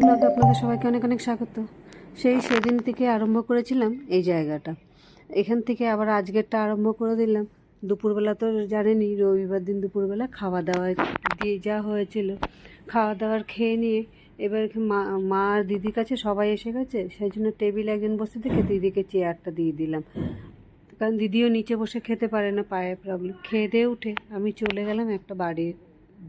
ব্লগে আপনাদের সবাইকে অনেক অনেক স্বাগত। সেই সেদিন থেকে আরম্ভ করেছিলাম এই জায়গাটা। এখান থেকে আবার আজকেরটা আরম্ভ করে দিলাম। দুপুরবেলা তো জানেনই, রবিবার দিন দুপুরবেলা খাওয়া দাওয়া দিয়ে যা হয়েছিল। খাওয়া দাওয়ার খেয়ে নিয়ে এবার মা মা আর দিদির কাছে সবাই এসে গেছে। সেই জন্য টেবিল একজন বসে থেকে দিদিকে চেয়ারটা দিয়ে দিলাম। কারণ দিদিও নিচে বসে খেতে পারে না, পায়ে প্রবলেম খেয়ে দিয়ে উঠে আমি চলে গেলাম একটা বাড়ি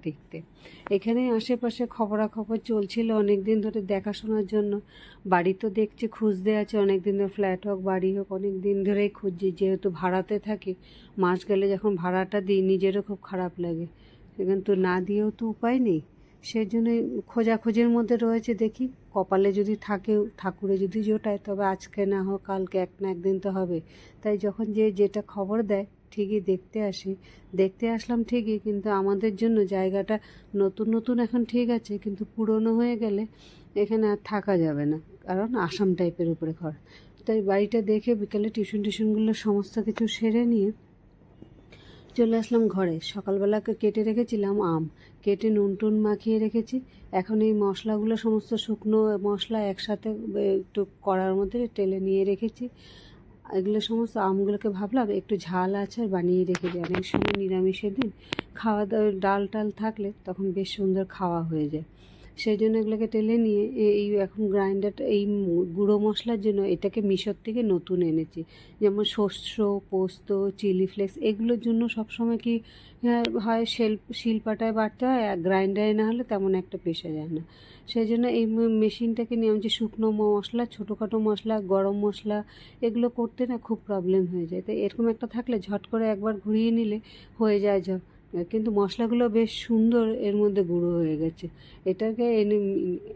দেখতে। এখানে আশেপাশে খবরাখবর চলছিল অনেক দিন ধরে দেখাশোনার জন্য। বাড়ি তো দেখছি, খুঁজতে আছে অনেক দিন ধরে ফ্ল্যাট হোক, বাড়ি হোক অনেক দিন ধরেই খুঁজছি। যেহেতু ভাড়াতে থাকি, মাস গেলে যখন ভাড়াটা দিই, নিজেরও খুব খারাপ লাগে। সেখানে তো না দিয়েও তো উপায় নেই। সেই জন্য খোঁজাখুঁজির মধ্যে রয়েছে, দেখি। কপালে যদি থাকে, ঠাকুরে যদি জোটায়, তবে আজকে না হোক, কালকে এক না একদিন তো হবে। তাই যখন যে যেটা খবর দেয় ঠিকই দেখতে আসি। দেখতে আসলাম ঠিকই, কিন্তু আমাদের জন্য জায়গাটা নতুন নতুন এখন ঠিক আছে, কিন্তু পুরনো হয়ে গেলে এখানে আর থাকা যাবে না, কারণ আসাম টাইপের উপরে ঘর। তাই বাড়িটা দেখে বিকেলে টিউশন, টিউশনগুলো সমস্ত কিছু সেরে নিয়ে চলে আসলাম ঘরে। সকালবেলাকে কেটে রেখেছিলাম আম, কেটে নুন টুন মাখিয়ে রেখেছি। এখন এই মশলাগুলো সমস্ত শুকনো মশলা একসাথে একটু কড়ার মধ্যে টেলে নিয়ে রেখেছি। এগুলো সমস্ত আমগুলোকে ভাবলাম একটু ঝাল আচার বানিয়ে রেখে দিই। অনেক সময় নিরামিষের দিন খাওয়া দাওয়া ডাল টাল থাকলে তখন বেশ সুন্দর খাওয়া হয়ে যায়। সেই জন্য এগুলোকে টেলে নিয়ে এই এখন গ্রাইন্ডারটা এই গুঁড়ো মশলার জন্য এটাকে মিশর থেকে নতুন এনেছি। যেমন শস্য পোস্ত, চিলি ফ্লেক্স, এগুলোর জন্য সবসময় কি হয় শিল, শিলপাটায় বাটতে হয় আর গ্রাইন্ডারে না হলে তেমন একটা পেশা যায় না। সেই জন্য এই মেশিনটাকে নিয়ে আমি যে শুকনো মশলা, ছোটোখাটো মশলা, গরম মশলা, এগুলো করতে না খুব প্রবলেম হয়ে যায়। তাই এরকম একটা থাকলে ঝট করে একবার ঘুরিয়ে নিলে হয়ে যায় ঝ কিন্তু মশলাগুলো বেশ সুন্দর এর মধ্যে গুঁড়ো হয়ে গেছে। এটাকে এনে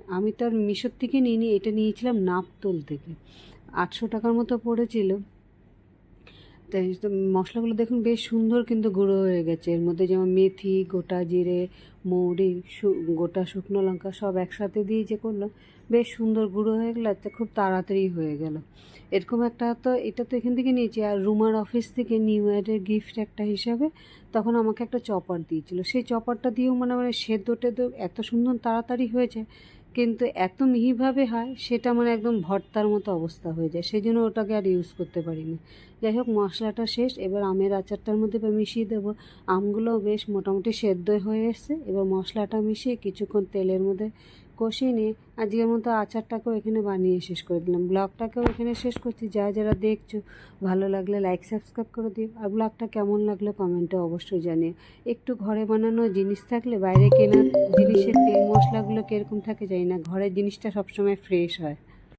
আমি তার মিশোর থেকে নিইনি, এটা নিয়েছিলাম নাপতোল থেকে। আটশো টাকার মতো পড়েছিল। মশলাগুলো দেখুন বেশ সুন্দর কিন্তু গুঁড়ো হয়ে গেছে। এর মধ্যে যেমন মেথি, গোটা জিরে, মৌরি গোটা শুকনো লঙ্কা সব একসাথে দিয়ে যে করলাম বেশ সুন্দর গুঁড়ো হয়ে গেলো তো খুব তাড়াতাড়ি হয়ে গেল। এরকম একটা তো এটা তো এখান থেকে নিয়েছি। আর রুমার অফিস থেকে নিউ ইয়ারের গিফট একটা হিসাবে তখন আমাকে একটা চপার দিয়েছিল। সেই চপারটা দিয়েও মানে মানে সেদ্ধ টেদ্ধ এত সুন্দর তাড়াতাড়ি হয়েছে কিন্তু এত মিহিভাবে হয়, সেটা মানে একদম ভর্তার মতো অবস্থা হয়ে যায়। সেই জন্য ওটাকে আর ইউজ করতে পারিনি। যাই হোক, মশলাটা শেষ। এবার আমের আচারটার মধ্যে মিশিয়ে দেবো। আমগুলো বেশ মোটামুটি সেদ্ধ হয়ে এসছে। এবার মশলাটা মিশিয়ে কিছুক্ষণ তেলের মধ্যে কষিয়ে নিয়ে আজকের মতো আচারটাকেও এখানে বানিয়ে শেষ করে দিলাম। ব্লগটাকেও এখানে শেষ করছি। যা যারা দেখছ, ভালো লাগলে লাইক সাবস্ক্রাইব করে দিও। আর ব্লগটা কেমন লাগল কমেন্টে অবশ্যই জানিও। একটু ঘরে বানানো জিনিস থাকলে বাইরে কেনার জিনিসের তেল মশলাগুলো কীরকম থাকে জানি না। ঘরের জিনিসটা সবসময় ফ্রেশ হয়।